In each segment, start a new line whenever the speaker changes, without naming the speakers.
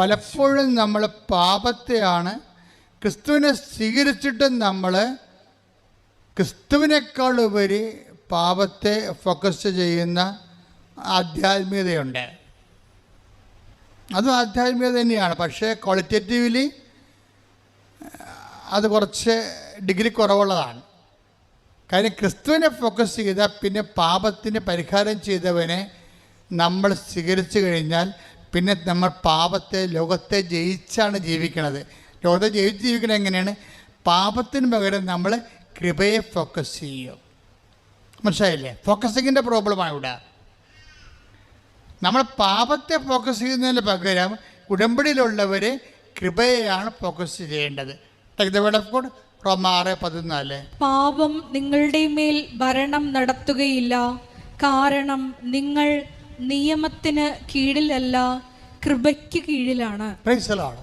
പലപ്പോഴും നമ്മൾ പാപത്തെയാണ് ക്രിസ്തുവിനെ സ്വീകരിച്ചിട്ടും നമ്മൾ ക്രിസ്തുവിനേക്കാൾ ഉപരി പാപത്തെ ഫോക്കസ് ചെയ്യുന്ന ആധ്യാത്മികതയുണ്ട്. അതും ആധ്യാത്മികത തന്നെയാണ്. പക്ഷേ ക്വാളിറ്റേറ്റീവ്ലി അത് കുറച്ച് ഡിഗ്രി കുറവുള്ളതാണ്. കാര്യം ക്രിസ്തുവിനെ ഫോക്കസ് ചെയ്താൽ പിന്നെ പാപത്തിന് പരിഹാരം ചെയ്തവനെ നമ്മൾ സ്വീകരിച്ചു കഴിഞ്ഞാൽ പിന്നെ നമ്മൾ പാപത്തെ ലോകത്തെ ജയിച്ചാണ് ജീവിക്കണത്. ലോകത്തെ ജയിച്ച് ജീവിക്കണത് എങ്ങനെയാണ്? പാപത്തിന് പകരം നമ്മൾ കൃപയെ ഫോക്കസ് ചെയ്യും. മനസ്സിലായില്ലേ? ഫോക്കസിങ്ങിന്റെ പ്രോബ്ലമാണ് ഇവിടെ. നമ്മൾ പാപത്തെ ഫോക്കസ് ചെയ്യുന്നതിന് പകരം ഉടമ്പടിയിലുള്ളവർ കൃപയെയാണ് ഫോക്കസ് ചെയ്യേണ്ടത്. റോമ ആറ് പതിനാല്.
പാപം നിങ്ങളുടെ മേൽ ഭരണം നടത്തുകയില്ല. കാരണം നിങ്ങൾ നിയമത്തിന് കീഴിലല്ല കൃപയ്ക്ക് കീഴിലാണ്.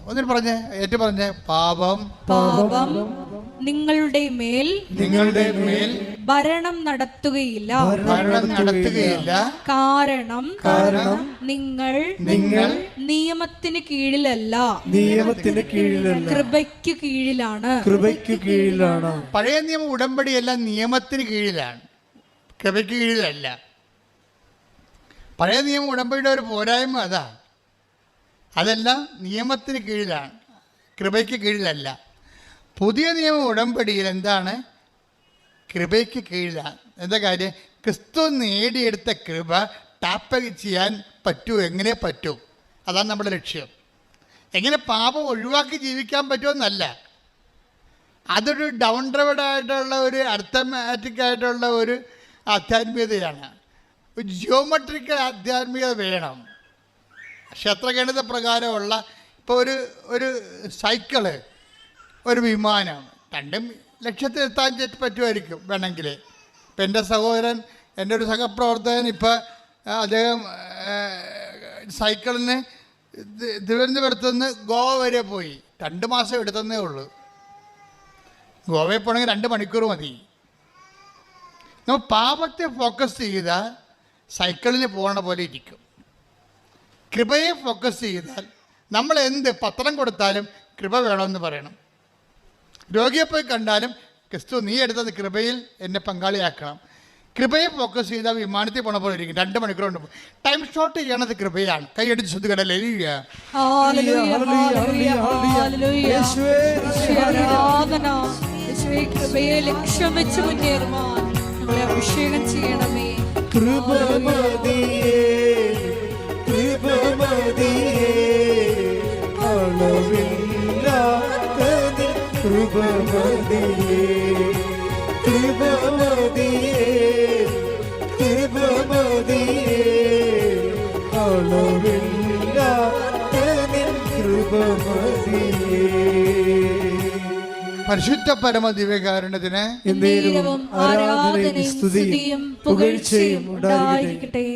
ഒന്നിന് പറഞ്ഞേ ഏറ്റു പറഞ്ഞേ പാപം.
പാപം നിങ്ങളുടെ മേൽ
നിങ്ങളുടെ മേൽ
ഭരണം നടത്തുകയില്ല.
ഭരണം നടത്തുകയില്ല.
കാരണം
കാരണം
നിങ്ങൾ
നിങ്ങൾ
നിയമത്തിന് കീഴിലല്ല.
നിയമത്തിന് കീഴിലല്ല.
കൃപയ്ക്ക് കീഴിലാണ്.
കൃപയ്ക്ക് കീഴിലാണ്.
പഴയ നിയമ ഉടമ്പടിയെല്ലാം നിയമത്തിന് കീഴിലാണ്. കൃപയ്ക്ക് കീഴിലല്ല. പഴയ നിയമ ഉടമ്പടിയുടെ ഒരു പോരായ്മ അതാ. അതെല്ലാം നിയമത്തിന് കീഴിലാണ്. കൃപയ്ക്ക് കീഴിലല്ല. പുതിയ നിയമ ഉടമ്പടിയിൽ എന്താണ്? കൃപയ്ക്ക് കീഴിലാണ്. എന്താ കാര്യം? ക്രിസ്തു നേടിയെടുത്ത കൃപ ടാപ്പ് ചെയ്യാൻ പറ്റൂ എങ്ങനെ പറ്റൂ? അതാണ് നമ്മുടെ ലക്ഷ്യം. എങ്ങനെ പാപം ഒഴിവാക്കി ജീവിക്കാൻ പറ്റുമെന്നല്ല. അതൊരു ഡൗൺ ഡ്രവഡായിട്ടുള്ള ഒരു അർത്ഥമാറ്റിക് ആയിട്ടുള്ള ഒരു ആധ്യാത്മികതയാണ്. ജിയോമെട്രിക്കൽ ആധ്യാത്മികത വേണം. ക്ഷേത്രഗണിത പ്രകാരമുള്ള ഇപ്പോൾ ഒരു ഒരു സൈക്കിൾ ഒരു വിമാനം. രണ്ടും ലക്ഷ്യത്തിലെത്താൻ പറ്റുമായിരിക്കും വേണമെങ്കിൽ ഇപ്പം എന്റെ സഹോദരൻ എന്റെ ഒരു സഹപ്രവർത്തകൻ ഇപ്പോൾ അദ്ദേഹം സൈക്കിളിന് തിരുവനന്തപുരത്ത് നിന്ന് ഗോവ വരെ പോയി. രണ്ട് മാസം എടുത്തന്നേ ഉള്ളൂ. ഗോവയിൽ പോകണമെങ്കിൽ രണ്ട് മണിക്കൂർ മതി. നമ്മൾ പാപത്തെ ഫോക്കസ് ചെയ്താൽ സൈക്കിളിന് പോകണ പോലെ ഇരിക്കും. കൃപയെ ഫോക്കസ് ചെയ്താൽ നമ്മൾ എന്ത് പത്രം കൊടുത്താലും കൃപ വേണമെന്ന് പറയണം. രോഗിയെ പോയി കണ്ടാലും ക്രിസ്തു നീ എടുത്തത് കൃപയിൽ എന്നെ പങ്കാളിയാക്കണം. കൃപയെ ഫോക്കസ് ചെയ്താൽ വിമാനത്തിൽ പോണ പോലെ ഇരിക്കും. രണ്ട് മണിക്കൂർ കൊണ്ട് പോകും. ടൈം ഷോർട്ട് ചെയ്യണത് കൃപയാണ്. കൈയടിച്ച് ശ്രദ്ധിക്കടല്ലേ
hallelujah,
hallelujah,
hallelujah,
hallelujah.
Hallelujah.
യേശുവേ,
യേശുവേ, യേശുവേ, കൃപയെ ലക്ഷ്യം വെച്ച് മുന്നേറുമാണ് നമ്മളെ അഭിഷേകം ചെയ്യണമേ.
കൃപമതിയേ കൃപമതിയേ അളവില്ലാത്ത നിൻ കൃപമതിയേ കൃപമതിയേ കൃപമതിയേ അളവില്ലാത്ത നിൻ
പരിശുദ്ധ പരമ ദിവ്യകാരുണ്യത്തിന്
ഉണ്ടായിരിക്കട്ടെ.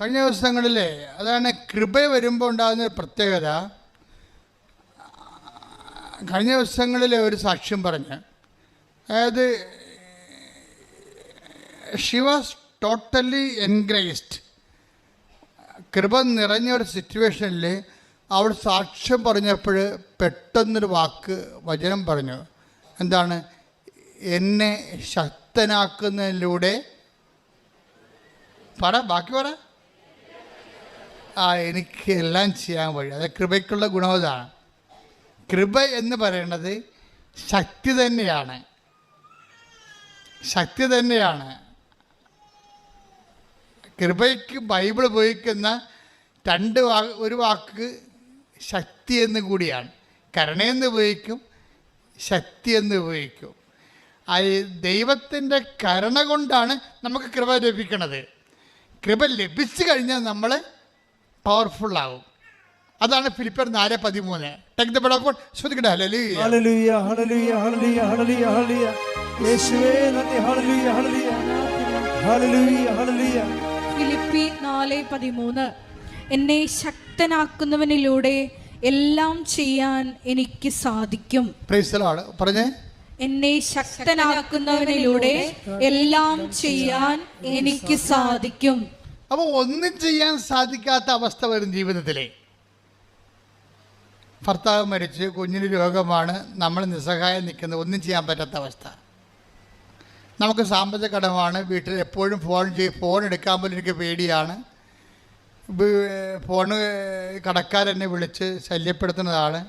കഴിഞ്ഞ ദിവസങ്ങളിലെ അതാണ് കൃപ വരുമ്പോൾ ഉണ്ടാകുന്ന ഒരു പ്രത്യേകത. കഴിഞ്ഞ ദിവസങ്ങളിലെ ഒരു സാക്ഷ്യം പറഞ്ഞ് അതായത് ഷി വാസ് ടോട്ടലി എൻഗ്രേസ്ഡ് കൃപ നിറഞ്ഞ ഒരു സിറ്റുവേഷനിൽ അവൾ സാക്ഷ്യം പറഞ്ഞപ്പോൾ പെട്ടെന്നൊരു വാക്ക് വചനം പറഞ്ഞു. എന്താണ്? എന്നെ ശക്തനാക്കുന്നതിലൂടെ പറ ബാക്കി പറ. ആ എനിക്ക് എല്ലാം ചെയ്യാൻ വഴി അത് കൃപയ്ക്കുള്ള ഗുണം അതാണ്. കൃപ എന്ന് പറയുന്നത് ശക്തി തന്നെയാണ്. ശക്തി തന്നെയാണ്. കൃപയ്ക്ക് ബൈബിൾ ഉപയോഗിക്കുന്ന രണ്ട് വാ ഒരു വാക്ക് ശക്തി എന്ന് കൂടിയാണ്. കരുണയെന്ന് ഉപയോഗിക്കും ശക്തി എന്ന് ഉപയോഗിക്കും. ആ ദൈവത്തിന്റെ കരുണ കൊണ്ടാണ് നമുക്ക് കൃപ ലഭിക്കണത്. കൃപ ലഭിച്ചു കഴിഞ്ഞാൽ നമ്മൾ പവർഫുള്ളാവും അതാണ് ഫിലിപ്പർ നാല് പതിമൂന്ന്. ടെക് ദ ബെഡ് ശ്രദ്ധിക്കട്ടെ. Hallelujah
hallelujah hallelujah hallelujah hallelujah hallelujah യേശുവേ നന്ദി. ഹല്ലേലൂയ ഹല്ലേലൂയ
ഫിലിപ്പി നാല് പതിമൂന്ന്. എന്നെ ശക്തനാക്കുന്നവനിലൂടെ എല്ലാം ചെയ്യാൻ എനിക്ക് സാധിക്കും.
പറഞ്ഞേ?
എന്നെ ശക്തനാക്കുന്നവനിലൂടെ എല്ലാം ചെയ്യാൻ എനിക്ക് സാധിക്കും.
അപ്പോൾ ഒന്നും ചെയ്യാൻ സാധിക്കാത്ത അവസ്ഥ വരും ജീവിതത്തിലെ. ഭർത്താവ് മരിച്ച് കുഞ്ഞിന് രോഗമാണ് നമ്മൾ നിസ്സഹായം നിൽക്കുന്നത് ഒന്നും ചെയ്യാൻ പറ്റാത്ത അവസ്ഥ. നമുക്ക് സാമ്പത്തിക കടമാണ് വീട്ടിൽ എപ്പോഴും ഫോൺ ചെയ്ത് ഫോൺ എടുക്കാൻ പോലും എനിക്ക് പേടിയാണ്. ഫോണ് കടക്കാരെന്നെ വിളിച്ച് ശല്യപ്പെടുത്തുന്നതാണ്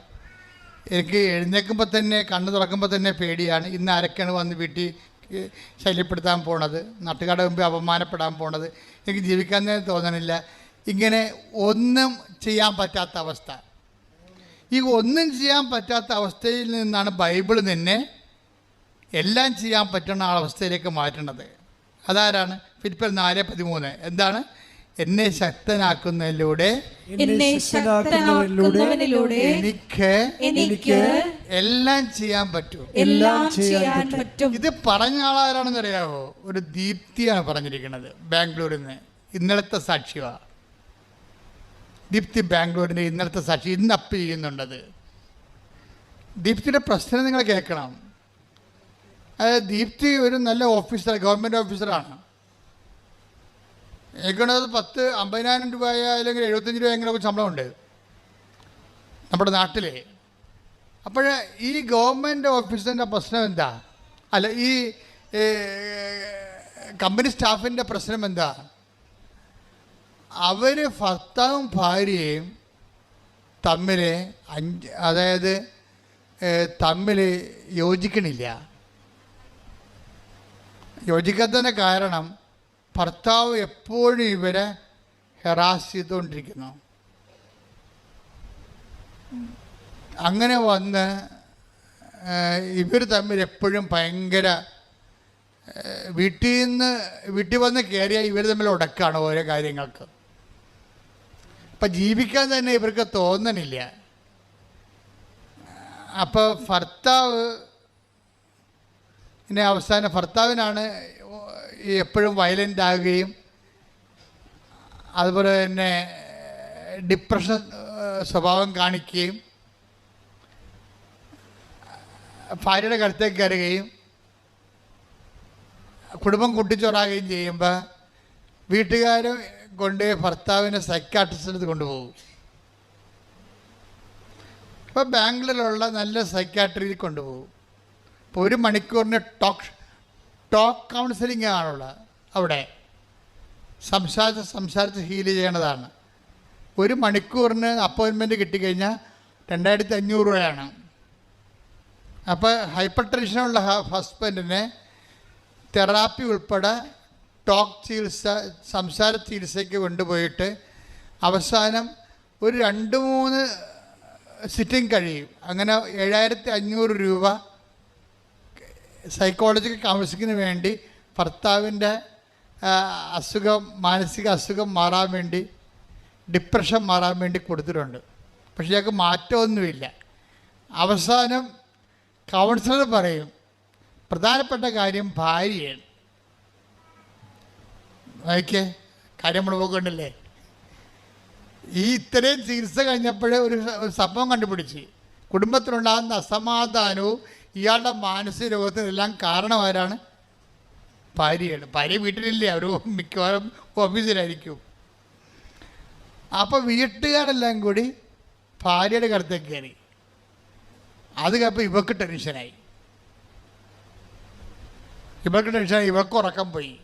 എനിക്ക് എഴുന്നേൽക്കുമ്പോൾ തന്നെ കണ്ണ് തുറക്കുമ്പോൾ തന്നെ പേടിയാണ്. ഇന്ന് ആരൊക്കെയാണ് വന്ന് വീട്ടിൽ ശല്യപ്പെടുത്താൻ പോണത്? നാട്ടുകാരുടെ മുമ്പ് അപമാനപ്പെടാൻ പോണത്? എനിക്ക് ജീവിക്കാൻ തന്നെ തോന്നണില്ല. ഇങ്ങനെ ഒന്നും ചെയ്യാൻ പറ്റാത്ത അവസ്ഥ. ഈ ഒന്നും ചെയ്യാൻ പറ്റാത്ത അവസ്ഥയിൽ നിന്നാണ് ബൈബിൾ നിന്നെ എല്ലാം ചെയ്യാൻ പറ്റുന്ന ആ അവസ്ഥയിലേക്ക് മാറ്റുന്നത് അതാരാണ്? ഫിലിപ്പിൽ നാല് പതിമൂന്ന്. എന്താണ്? എന്നെ ശക്തനാക്കുന്നതിലൂടെ
എന്നെ ശക്തനാക്കുന്നതിലൂടെ
എനിക്ക്
എനിക്ക്
എല്ലാം ചെയ്യാൻ പറ്റും.
എല്ലാം ചെയ്യാൻ പറ്റും.
ഇത് പറഞ്ഞ ആളാരാണെന്ന് അറിയാവോ? ഒരു ദീപ്തിയാണ് പറഞ്ഞിരിക്കുന്നത്. ബാംഗ്ലൂരിൽ നിന്ന്. ഇന്നലത്തെ സാക്ഷിവാ. ദീപ്തി ബാംഗ്ലൂരിന്റെ ഇന്നലത്തെ സാക്ഷി ഇന്ന് അപ്പ് ചെയ്യുന്നുണ്ടത്. ദീപ്തിയുടെ പ്രശ്നം നിങ്ങൾ കേൾക്കണം. അതായത് ദീപ്തി ഒരു നല്ല ഓഫീസർ ഗവൺമെന്റ് ഓഫീസറാണ്. എനിക്കുള്ളത് പത്ത് അമ്പതിനായിരം രൂപ അല്ലെങ്കിൽ എഴുപത്തഞ്ച് രൂപ എങ്ങനെയൊക്കെ ശമ്പളമുണ്ട്? നമ്മുടെ നാട്ടിലെ. അപ്പോൾ ഈ ഗവൺമെന്റ് ഓഫീസിന്റെ പ്രശ്നം എന്താ? അല്ല ഈ കമ്പനി സ്റ്റാഫിന്റെ പ്രശ്നം എന്താ? അവർ ഭർത്താവും ഭാര്യയും തമ്മിൽ അഞ്ച് അതായത് തമ്മിൽ യോജിക്കണില്ല. യോജിക്കാത്തതിന്റെ കാരണം ഭർത്താവ് എപ്പോഴും ഇവരെ ഹെറാസ് ചെയ്തുകൊണ്ടിരിക്കുന്നു. അങ്ങനെ വന്ന് ഇവർ തമ്മിൽ എപ്പോഴും ഭയങ്കര വീട്ടിൽ നിന്ന് വീട്ടിൽ വന്ന് കയറിയാൽ ഇവർ തമ്മിൽ ഉടക്കാണ് ഓരോ കാര്യങ്ങൾക്ക്. അപ്പം ജീവിക്കാൻ തന്നെ ഇവർക്ക് തോന്നണില്ല. അപ്പോൾ ഭർത്താവ് പിന്നെ അവസാനം ഭർത്താവിനാണ് എപ്പോഴും വയലന്റ് ആകുകയും അതുപോലെ തന്നെ ഡിപ്രഷൻ സ്വഭാവം കാണിക്കുകയും ഭാര്യയുടെ കഴുത്തേക്ക് കയറുകയും കുടുംബം കുട്ടിച്ചോറാകുകയും ചെയ്യുമ്പോൾ വീട്ടുകാർ കൊണ്ട് ഭർത്താവിനെ സൈക്കാട്രിസ്റ്റിനടുത്ത് കൊണ്ടുപോകും. ഇപ്പോൾ ബാംഗ്ലൂരിലുള്ള നല്ല സൈക്കാട്രിയിൽ കൊണ്ടുപോകും. ഇപ്പോൾ ഒരു മണിക്കൂറിന് ടോക്ക് ടോക്ക് കൗൺസിലിംഗ് ആണുള്ളത് അവിടെ. സംസാരിച്ച് സംസാരിച്ച് ഹീൽ ചെയ്യണതാണ് ഒരു മണിക്കൂറിന് അപ്പോയിൻമെന്റ് കിട്ടിക്കഴിഞ്ഞാൽ രണ്ടായിരത്തി അഞ്ഞൂറ് രൂപയാണ്. അപ്പോൾ ഹൈപ്പർ ടെൻഷനുള്ള ഹസ്ബൻഡിനെ തെറാപ്പി ഉൾപ്പെടെ ടോക്ക് ചികിത്സ സംസാര ചികിത്സയ്ക്ക് കൊണ്ടുപോയിട്ട് അവസാനം ഒരു രണ്ട് മൂന്ന് സിറ്റിംഗ് കഴിയും. അങ്ങനെ ഏഴായിരത്തി അഞ്ഞൂറ് രൂപ സൈക്കോളജിക്കൽ കൗൺസിലിങ്ങിന് വേണ്ടി ഭർത്താവിന്റെ അസുഖം മാനസിക അസുഖം മാറാൻ വേണ്ടി ഡിപ്രഷൻ മാറാൻ വേണ്ടി കൊടുത്തിട്ടുണ്ട്. പക്ഷേ ഞങ്ങൾക്ക് മാറ്റമൊന്നുമില്ല. അവസാനം കൗൺസിലർ പറയും പ്രധാനപ്പെട്ട കാര്യം ഭാര്യയാണ്. നോക്കിയേ കാര്യം നമ്മൾ പോകണ്ടല്ലേ ഈ ഇത്രയും ചികിത്സ കഴിഞ്ഞപ്പോഴേ ഒരു സംഭവം കണ്ടുപിടിച്ച്. കുടുംബത്തിലുണ്ടാകുന്ന അസമാധാനവും ഇയാളുടെ മാനസിക രോഗത്തിനെല്ലാം കാരണമാരാണ് ഭാര്യയാണ്. ഭാര്യ വീട്ടിലില്ലേ? അവർ മിക്കവാറും ഓഫീസിലായിരിക്കും. അപ്പോൾ വീട്ടുകാരെല്ലാം കൂടി ഭാര്യയുടെ കടുത്തേക്ക് കയറി. അത് കഴിഞ്ഞപ്പോൾ ഇവക്ക് ടെൻഷനായി ഇവക്ക് ടെൻഷനായി ഇവക്ക് ഉറക്കം പോയി.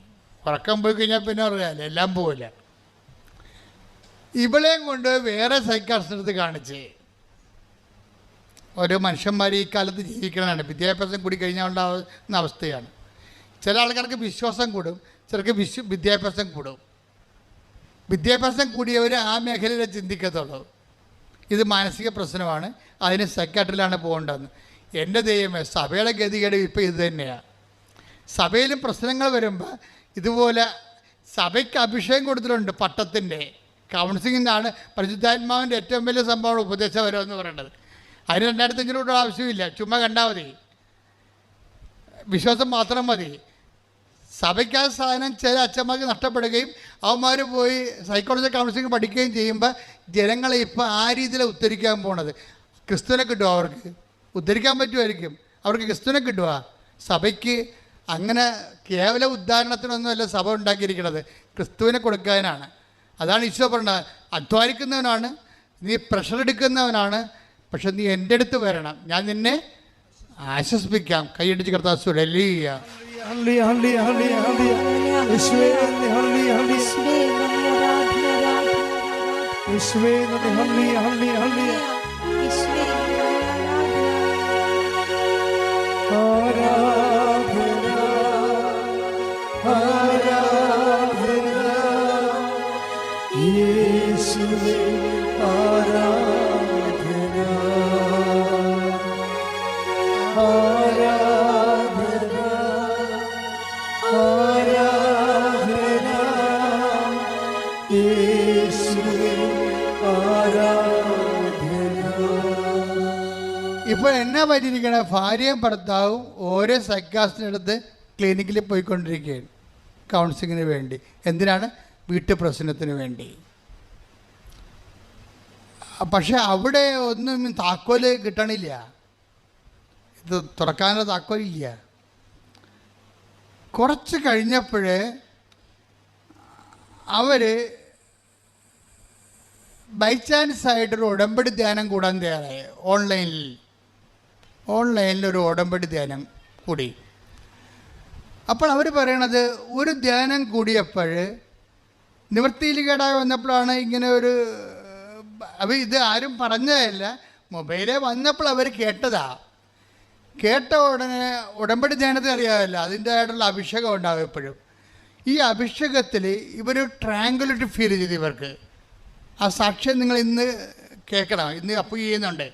ഉറക്കം പോയി കഴിഞ്ഞാൽ പിന്നെ അറിയാമല്ലോ എല്ലാം പോവില്ല. ഇവളെയും കൊണ്ട് വേറെ സൈക്കാട്രിസ്റ്റ് കാണിച്ച് ഓരോ മനുഷ്യന്മാർ ഈ കാലത്ത് ജീവിക്കണതാണ്. വിദ്യാഭ്യാസം കൂടി കഴിഞ്ഞാൽ ഉണ്ടാകുന്ന അവസ്ഥയാണ്. ചില ആൾക്കാർക്ക് വിശ്വാസം കൂടും ചിലർക്ക് വിശ്വ വിദ്യാഭ്യാസം കൂടും. വിദ്യാഭ്യാസം കൂടിയവർ ആ മേഖലയിലെ ചിന്തിക്കത്തുള്ളൂ. ഇത് മാനസിക പ്രശ്നമാണ് അതിന് സെക്രട്ടറിയിലാണ് പോകേണ്ടതെന്ന്. എന്റെ ദൈവമേ സഭയുടെ ഗതികേട് ഇപ്പോൾ ഇത് തന്നെയാണ് സഭയിലും പ്രശ്നങ്ങൾ വരുമ്പോൾ ഇതുപോലെ സഭയ്ക്ക് അഭിഷേകം കൊടുത്തിട്ടുണ്ട് പട്ടത്തിന്റെ കൗൺസിലിംഗാണ് പരിശുദ്ധാത്മാവിന്റെ ഏറ്റവും വലിയ സംഭവമാണ് ഉപദേശപരം എന്ന് പറയുന്നത്. അതിന് രണ്ടായിരത്തി അഞ്ഞൂറ് രൂപ ആവശ്യമില്ല. ചുമ്മാ കണ്ടാൽ മതി. വിശ്വാസം മാത്രം മതി. സഭയ്ക്ക് ആ സാധനം ചില അച്ഛന്മാർക്ക് നഷ്ടപ്പെടുകയും അവന്മാർ പോയി സൈക്കോളജി കൗൺസിലിംഗ് പഠിക്കുകയും ചെയ്യുമ്പോൾ ജനങ്ങളെ ഇപ്പോൾ ആ രീതിയിലാണ് ഉദ്ധരിക്കാൻ പോണത്. ക്രിസ്തുവിനെ കിട്ടുമോ അവർക്ക്? ഉദ്ധരിക്കാൻ പറ്റുമായിരിക്കും അവർക്ക് ക്രിസ്തുവിനെ കിട്ടുക സഭയ്ക്ക് അങ്ങനെ കേവല ഉദ്ധാരണത്തിനൊന്നുമല്ല സഭ ഉണ്ടാക്കിയിരിക്കുന്നത് ക്രിസ്തുവിനെ കൊടുക്കാനാണ്. അതാണ് ഈശോ പറഞ്ഞത്. അധ്വാനിക്കുന്നവനാണ്. നീ പ്രഷർ എടുക്കുന്നവനാണ്. പക്ഷെ നീ എന്റെ അടുത്ത് വരണം. ഞാൻ നിന്നെ ആശ്വസിപ്പിക്കാം. കൈയടിച്ച് കർത്താവ്
ഹല്ലേലൂയ. യേശുവേ നന്ദി ഹല്ലേലൂയ ഹല്ലേലൂയ.
യേശുവേ,
എന്നാ പറ്റിയിരിക്കണ ഭാര്യയും ഭർത്താവും ഓരോ സൈക്കാസ്റ്റിനടുത്ത് ക്ലിനിക്കിൽ പോയിക്കൊണ്ടിരിക്കുകയാണ്. കൗൺസിലിങ്ങിന് വേണ്ടി. എന്തിനാണ്? വീട്ടു പ്രശ്നത്തിന് വേണ്ടി. പക്ഷെ അവിടെ ഒന്നും താക്കോൽ കിട്ടണില്ല. ഇത് തുറക്കാനുള്ള താക്കോലില്ല. കുറച്ച് കഴിഞ്ഞപ്പോൾ അവർ ബൈ ചാൻസ് ആയിട്ടൊരു ഉടമ്പടി ധ്യാനം കൂടാൻ തയ്യാറായി. ഓൺലൈനിൽ ഓൺലൈനിൽ ഒരു ഉടമ്പടി ധ്യാനം കൂടി. അപ്പോൾ അവർ പറയണത് ഒരു ധ്യാനം കൂടിയപ്പോൾ നിവൃത്തിയിൽ കേടായി വന്നപ്പോഴാണ് ഇങ്ങനെ ഒരു അവ ഇത് ആരും പറഞ്ഞതല്ല മൊബൈലേ വന്നപ്പോൾ അവർ കേട്ടതാ. കേട്ട ഉടനെ ഉടമ്പടി ധ്യാനത്തിൽ അറിയാമല്ലോ അതിന്റെ ആയിട്ടുള്ള അഭിഷേകം ഉണ്ടാവും എപ്പോഴും. ഈ അഭിഷേകത്തിൽ ഇവർ ട്രാങ്കുലറ്റ് ഫീൽ ചെയ്ത് ഇവർക്ക്. ആ സാക്ഷ്യം നിങ്ങൾ ഇന്ന് കേൾക്കണം ഇന്ന് അപ്പ് ചെയ്യുന്നുണ്ട്.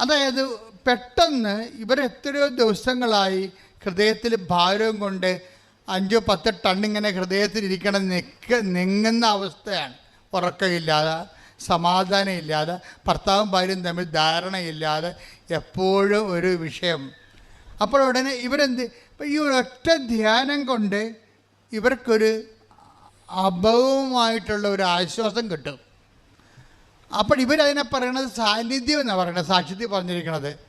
അതായത് പെട്ടെന്ന് ഇവർ എത്രയോ ദിവസങ്ങളായി ഹൃദയത്തിൽ ഭാരവും കൊണ്ട് അഞ്ചോ പത്ത് ടണ്ണിങ്ങനെ ഹൃദയത്തിൽ ഇരിക്കണം നിൽക്ക നിങ്ങുന്ന അവസ്ഥയാണ്. ഉറക്കമില്ലാതെ സമാധാനമില്ലാതെ ഭർത്താവും ഭാര്യയും തമ്മിൽ ധാരണയില്ലാതെ എപ്പോഴും ഒരു വിഷയം. അപ്പോൾ ഉടനെ ഇവരെന്ത് ഈ ഒരൊറ്റ ധ്യാനം കൊണ്ട് ഇവർക്കൊരു അഭവമായിട്ടുള്ള ഒരു ആശ്വാസം കിട്ടും. അപ്പോൾ ഇവരതിനെ പറയണത് സാന്നിധ്യം എന്നാണ് പറയുന്നത് സാക്ഷിത്യം പറഞ്ഞിരിക്കണത്.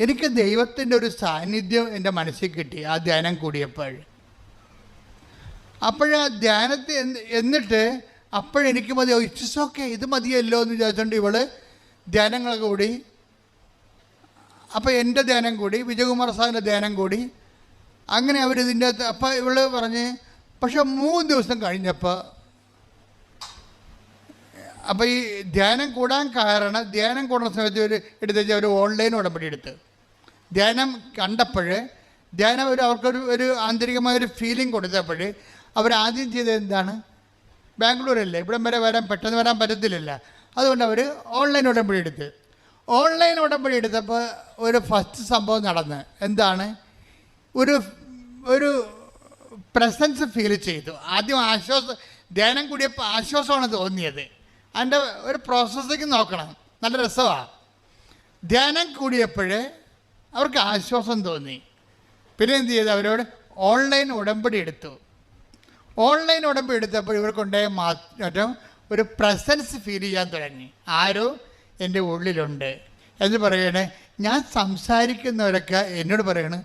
എനിക്ക് ദൈവത്തിന്റെ ഒരു സാന്നിധ്യം എന്റെ മനസ്സിൽ കിട്ടി ആ ധ്യാനം കൂടിയപ്പോൾ. അപ്പോഴാ ധ്യാനത്തിൽ എന്ത് എന്നിട്ട് അപ്പോഴെനിക്ക് മതി ഇറ്റ്സ് ഓക്കെ ഇത് മതിയല്ലോ എന്ന് വിചാരിച്ചുകൊണ്ട് ഇവൾ ധ്യാനങ്ങൾ കൂടി അപ്പോൾ എന്റെ ധ്യാനം കൂടി വിജയകുമാർ സാറിന്റെ ധ്യാനം കൂടി അങ്ങനെ അവരിതിന്റെ അകത്ത് അപ്പം ഇവൾ പറഞ്ഞ് പക്ഷെ മൂന്ന് ദിവസം കഴിഞ്ഞപ്പോൾ അപ്പോൾ ഈ ധ്യാനം കൂടാൻ കാരണം ധ്യാനം കൂടുന്ന സമയത്ത് ഒരു എടുത്ത് വെച്ചാൽ ഒരു ഓൺലൈൻ ഉടമ്പടി എടുത്ത്. ധ്യാനം കണ്ടപ്പോൾ ധ്യാനം ഒരു അവർക്കൊരു ഒരു ആന്തരികമായൊരു ഫീലിംഗ് കൊടുത്തപ്പോൾ അവരാദ്യം ചെയ്തത് എന്താണ്? ബാംഗ്ലൂരല്ലേ? ഇവിടം വരെ വരാൻ പെട്ടെന്ന് വരാൻ പറ്റത്തില്ലല്ല. അതുകൊണ്ട് അവർ ഓൺലൈൻ ഉടമ്പടി എടുത്ത്. ഓൺലൈൻ ഉടമ്പടി എടുത്തപ്പോൾ ഒരു ഫസ്റ്റ് സംഭവം നടന്ന്. എന്താണ്? ഒരു ഒരു പ്രസൻസ് ഫീൽ ചെയ്തു. ആദ്യം ആശ്വാസം ധ്യാനം കൂടിയപ്പോൾ ആശ്വാസമാണ് തോന്നിയത്. അതിന്റെ ഒരു പ്രോസസ്സിങ് നോക്കണം. നല്ല രസമാണ് ധ്യാനം കൂടിയപ്പോൾ അവർക്ക് ആശ്വാസം തോന്നി. പിന്നെ എന്ത് ചെയ്തു അവരോട്? ഓൺലൈൻ ഉടമ്പടി എടുത്തു. ഓൺലൈൻ ഉടമ്പടി എടുത്തപ്പോൾ ഇവർക്കുണ്ടായ മാറ്റം ഒരു പ്രസൻസ് ഫീൽ ചെയ്യാൻ തുടങ്ങി. ആരോ എന്റെ ഉള്ളിലുണ്ട്. എന്ന് പറയണേ. ഞാൻ സംസാരിക്കുന്നവരൊക്കെ എന്നോട് പറയണ്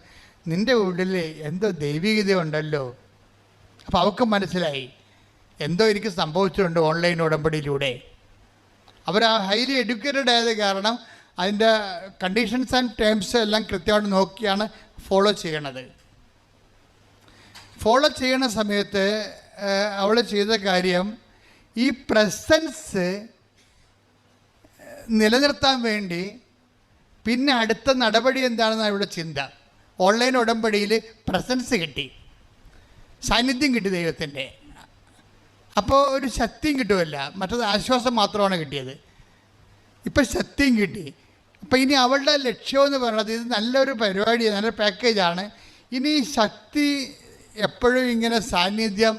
നിന്റെ ഉള്ളിൽ എന്തോ ദൈവികത ഉണ്ടല്ലോ. അപ്പോൾ അവർക്ക് മനസ്സിലായി എന്തോ എനിക്ക് സംഭവിച്ചിട്ടുണ്ട് ഓൺലൈൻ ഉടമ്പടിയിലൂടെ. അവർ ആ ഹൈലി എഡ്യൂക്കേറ്റഡ് ആയത് കാരണം അതിന്റെ കണ്ടീഷൻസ് ആൻഡ് ടേംസ് എല്ലാം കൃത്യമായിട്ട് നോക്കിയാണ് ഫോളോ ചെയ്യണത്. ഫോളോ ചെയ്യണ സമയത്ത് അവൾ ചെയ്ത കാര്യം ഈ പ്രസൻസ് നിലനിർത്താൻ വേണ്ടി പിന്നെ അടുത്ത നടപടി എന്താണെന്നാണ് ഇവിടെ ചിന്ത. ഓൺലൈൻ ഉടമ്പടിയിൽ പ്രസൻസ് കിട്ടി. സാന്നിധ്യം കിട്ടി ദൈവത്തിന്റെ. അപ്പോൾ ഒരു ശക്തിയും കിട്ടുമല്ല മറ്റത് ആശ്വാസം മാത്രമാണ് കിട്ടിയത്. ഇപ്പം ശക്തിയും കിട്ടി. അപ്പം ഇനി അവളുടെ ലക്ഷ്യമെന്ന് പറയുന്നത് ഇത് നല്ലൊരു പരിപാടിയാണ് നല്ല പാക്കേജാണ്. ഇനി ശക്തി എപ്പോഴും ഇങ്ങനെ സാന്നിധ്യം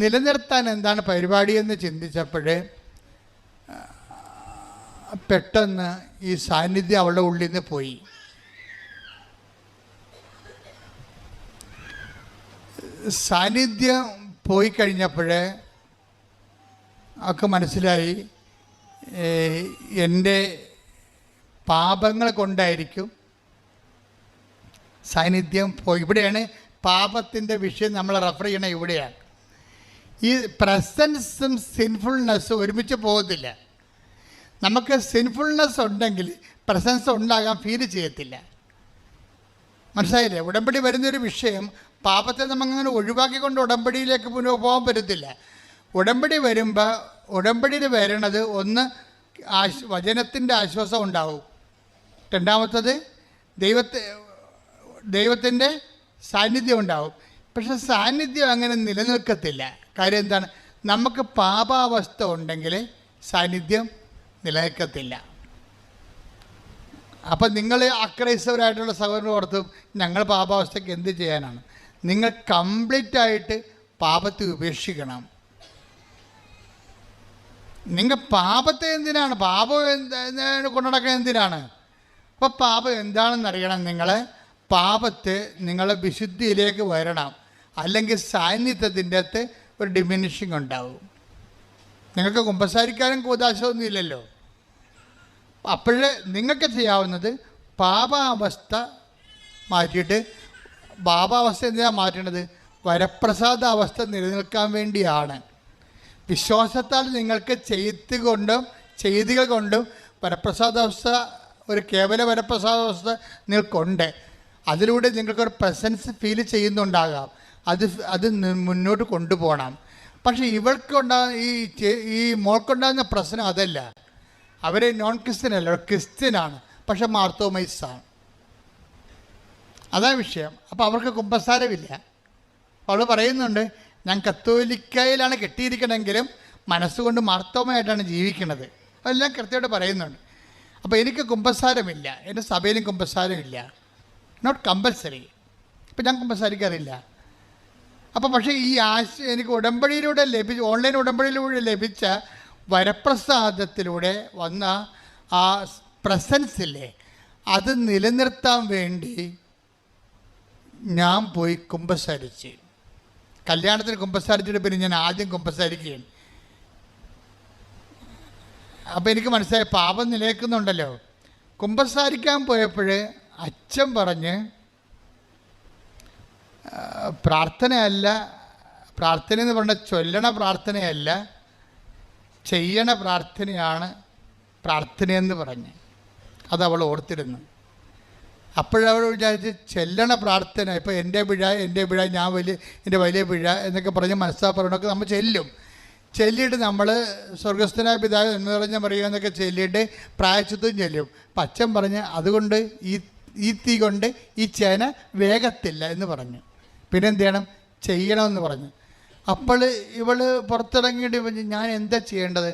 നിലനിർത്താൻ എന്താണ് പരിപാടി എന്ന് ചിന്തിച്ചപ്പോൾ പെട്ടെന്ന് ഈ സാന്നിധ്യം അവളുടെ ഉള്ളിൽ നിന്ന് പോയി. സാന്നിധ്യം പോയി കഴിഞ്ഞപ്പോഴേ അവൾക്ക് മനസ്സിലായി എന്റെ പാപങ്ങൾ കൊണ്ടായിരിക്കും സാന്നിധ്യം പോയി ഇവിടെയാണ് പാപത്തിന്റെ വിഷയം നമ്മൾ റെഫർ ചെയ്യണേ ഇവിടെയാണ്. ഈ പ്രസൻസും സിൻഫുൾനെസ്സും ഒരുമിച്ച് പോകത്തില്ല. നമുക്ക് സിൻഫുൾനെസ് ഉണ്ടെങ്കിൽ പ്രസൻസ് ഉണ്ടാകാൻ ഫീൽ ചെയ്യത്തില്ല. മനസ്സിലായില്ലേ? ഉടമ്പടി വരുന്നൊരു വിഷയം പാപത്തെ നമുക്കങ്ങനെ ഒഴിവാക്കിക്കൊണ്ട് ഉടമ്പടിയിലേക്ക് മുന്നോ പോകാൻ പറ്റത്തില്ല. ഉടമ്പടി വരുമ്പോൾ ഉടമ്പടിയിൽ വരണത് ഒന്ന് ആശ് വചനത്തിന്റെ ആശ്വാസം ഉണ്ടാവും. രണ്ടാമത്തത് ദൈവത്തെ ദൈവത്തിന്റെ സാന്നിധ്യം ഉണ്ടാവും. പക്ഷെ സാന്നിധ്യം അങ്ങനെ നിലനിൽക്കത്തില്ല. കാര്യം എന്താണ്? നമുക്ക് പാപാവസ്ഥ ഉണ്ടെങ്കിൽ സാന്നിധ്യം നിലനിൽക്കത്തില്ല. അപ്പം നിങ്ങൾ അക്രൈസ്തവരായിട്ടുള്ള സഹോദരൻ ഓർത്തും ഞങ്ങൾ പാപാവസ്ഥയ്ക്ക് എന്ത് ചെയ്യാനാണ്? നിങ്ങൾ കംപ്ലീറ്റ് ആയിട്ട് പാപത്തെ ഉപേക്ഷിക്കണം. നിങ്ങൾ പാപത്തെ എന്തിനാണ്? പാപം കൊണ്ടുനടക്കാൻ എന്തിനാണ്? അപ്പോൾ പാപം എന്താണെന്ന് അറിയണം നിങ്ങൾ പാപത്തെ നിങ്ങളെ വിശുദ്ധിയിലേക്ക് വരണം. അല്ലെങ്കിൽ സാന്നിധ്യത്തിന്റെ അകത്ത് ഒരു ഡിമിനിഷിങ് ഉണ്ടാവും. നിങ്ങൾക്ക് കുമ്പസാരിക്കാനും കൂതാശമൊന്നും ഇല്ലല്ലോ. അപ്പോഴേ നിങ്ങൾക്ക് ചെയ്യാവുന്നത് പാപാവസ്ഥ മാറ്റിയിട്ട് പാപാവസ്ഥ എന്തിനാണ് മാറ്റേണ്ടത്? വരപ്രസാദ അവസ്ഥ നിലനിൽക്കാൻ വേണ്ടിയാണ്. വിശ്വാസത്താൽ നിങ്ങൾക്ക് ചെയ്ത് കൊണ്ടും ചെയ്തികൾ കൊണ്ടും വരപ്രസാദാവസ്ഥ ഒരു കേവല വരപ്രസാദാവസ്ഥ നിങ്ങൾക്കുണ്ട്. അതിലൂടെ നിങ്ങൾക്കൊരു പ്രസൻസ് ഫീൽ ചെയ്യുന്നുണ്ടാകാം. അത് അത് മുന്നോട്ട് കൊണ്ടുപോകണം. പക്ഷേ ഇവൾക്കുണ്ടാകുന്ന ഈ ഈ മോൾക്കുണ്ടാകുന്ന പ്രശ്നം അതല്ല. അവർ നോൺ ക്രിസ്ത്യൻ അല്ല ക്രിസ്ത്യനാണ്. പക്ഷെ മാർത്തോമൈസാണ്. അതാ വിഷയം. അപ്പോൾ അവർക്ക് കുമ്പസാരമില്ല. അവൾ പറയുന്നുണ്ട് ഞാൻ കത്തോലിക്കയിലാണ് കെട്ടിയിരിക്കണമെങ്കിലും മനസ്സുകൊണ്ട് മാർത്തോമയായിട്ടാണ് ജീവിക്കുന്നത് അതെല്ലാം കൃത്യമായിട്ട് പറയുന്നുണ്ട്. അപ്പോൾ എനിക്ക് കുമ്പസാരമില്ല. എന്റെ സഭയിലും കുമ്പസാരമില്ല. നോട്ട് കമ്പൽസറി ഇപ്പം ഞാൻ കുമ്പസാരിക്കാറില്ല. അപ്പോൾ പക്ഷേ ഈ ആശ എനിക്ക് ഉടമ്പടിയിലൂടെ ലഭിച്ച ഓൺലൈൻ ഉടമ്പടിയിലൂടെ ലഭിച്ച വരപ്രസാദത്തിലൂടെ വന്ന ആ പ്രസൻസില്ലേ അത് നിലനിർത്താൻ വേണ്ടി ഞാൻ പോയി കുമ്പസാരിച്ച്. കല്യാണത്തിന് കുമ്പസാരിച്ചിട്ട് പിന്നെ ഞാൻ ആദ്യം കുമ്പസാരിക്കുകയാണ്. അപ്പോൾ എനിക്ക് മനസ്സിലായി പാപം നിലനിൽക്കുന്നുണ്ടല്ലോ. കുമ്പസാരിക്കാൻ പോയപ്പോൾ അച്ഛൻ പറഞ്ഞ് പ്രാർത്ഥനയല്ല പ്രാർത്ഥന എന്ന് പറഞ്ഞാൽ ചൊല്ലണ പ്രാർത്ഥനയല്ല ചെയ്യണ പ്രാർത്ഥനയാണ് പ്രാർത്ഥനയെന്ന് പറഞ്ഞ്. അത് അവൾ ഓർത്തിരുന്നു. അപ്പോഴവൾ വിചാരിച്ച് ചെല്ലണ പ്രാർത്ഥന ഇപ്പോൾ എന്റെ പിഴ എന്റെ പിഴ ഞാൻ വലിയ എന്റെ വലിയ പിഴ എന്നൊക്കെ പറഞ്ഞ് മനസ്സാപ്പറണമൊക്കെ നമ്മൾ ചെല്ലും. ചെല്ലിയിട്ട് നമ്മൾ സ്വർഗസ്ഥനായ പിതാവ് എന്ന് പറഞ്ഞ പറയുക എന്നൊക്കെ ചെല്ലിയിട്ട് പ്രായച്ചിത്വം ചെല്ലും. പച്ചൻ പറഞ്ഞ് അതുകൊണ്ട് ഈ ഈ തീ കൊണ്ട് ഈ ചേന വേഗത്തില്ല എന്ന് പറഞ്ഞു. പിന്നെ എന്ത് ചെയ്യണം ചെയ്യണമെന്ന് പറഞ്ഞു. അപ്പോൾ ഇവൾ പുറത്തിറങ്ങിയിട്ട് പറഞ്ഞു ഞാൻ എന്താ ചെയ്യേണ്ടത്?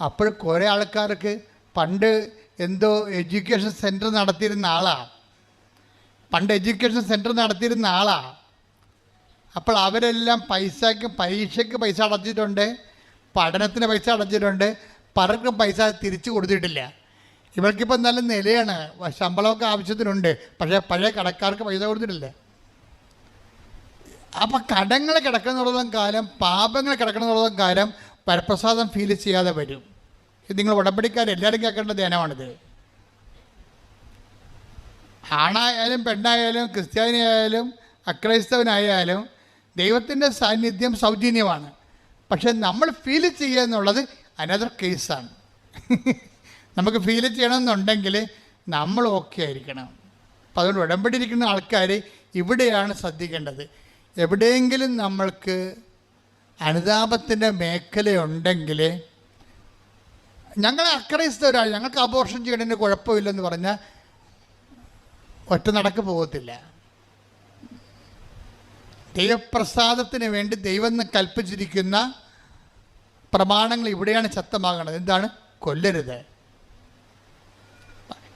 അപ്പോൾ കുറേ ആൾക്കാർക്ക് പണ്ട് എന്തോ എഡ്യൂക്കേഷൻ സെന്റർ നടത്തിയിരുന്ന ആളാണ് പണ്ട് എഡ്യൂക്കേഷൻ സെന്റർ നടത്തിയിരുന്ന ആളാണ് അപ്പോൾ അവരെല്ലാം പൈസയ്ക്ക് പരീക്ഷയ്ക്ക് പൈസ അടച്ചിട്ടുണ്ട്. പഠനത്തിന് പൈസ അടച്ചിട്ടുണ്ട്. പലർക്കും പൈസ തിരിച്ചു കൊടുത്തിട്ടില്ല. ഇവർക്കിപ്പം നല്ല നിലയാണ്. ശമ്പളമൊക്കെ ആവശ്യത്തിനുണ്ട്. പക്ഷേ പഴയ കടക്കാർക്ക് പൈസ കൊടുത്തിട്ടില്ല. അപ്പം കടങ്ങൾ കിടക്കുന്നിടത്തോളം കാലം പാപങ്ങൾ കിടക്കുന്നിടത്തോളം കാലം പരപ്രസാദം ഫീൽ ചെയ്യാതെ വരും. ഇത് നിങ്ങൾ ഉടമ്പടിക്കാർ എല്ലാവരും കേൾക്കേണ്ട ധ്യാനമാണിത്. ആണായാലും പെണ്ണായാലും ക്രിസ്ത്യാനിയായാലും അക്രൈസ്തവനായാലും ദൈവത്തിന്റെ സാന്നിധ്യം സൗജന്യമാണ്. പക്ഷെ നമ്മൾ ഫീൽ ചെയ്യുക എന്നുള്ളത് അനദർ കേസാണ് നമുക്ക് ഫീൽ ചെയ്യണമെന്നുണ്ടെങ്കിൽ നമ്മൾ ഓക്കെ ആയിരിക്കണം. അപ്പം അതുകൊണ്ട് ഉടമ്പടിയിരിക്കുന്ന ആൾക്കാർ ഇവിടെയാണ് ശ്രദ്ധിക്കേണ്ടത്. എവിടെയെങ്കിലും നമ്മൾക്ക് അനുതാപത്തിന്റെ മേഖലയുണ്ടെങ്കിൽ ഞങ്ങളെ ഞങ്ങൾ ഒരാൾ ഞങ്ങൾക്ക് അബോർഷൻ ചെയ്യണതിന് കുഴപ്പമില്ലെന്ന് പറഞ്ഞാൽ ഒറ്റ നടക്ക് പോകത്തില്ല. ദൈവപ്രസാദത്തിന് വേണ്ടി ദൈവം കൽപ്പിച്ചിരിക്കുന്ന പ്രമാണങ്ങൾ ഇവിടെയാണ് ശക്തമാകുന്നത് എന്താണ്? കൊല്ലരുത്.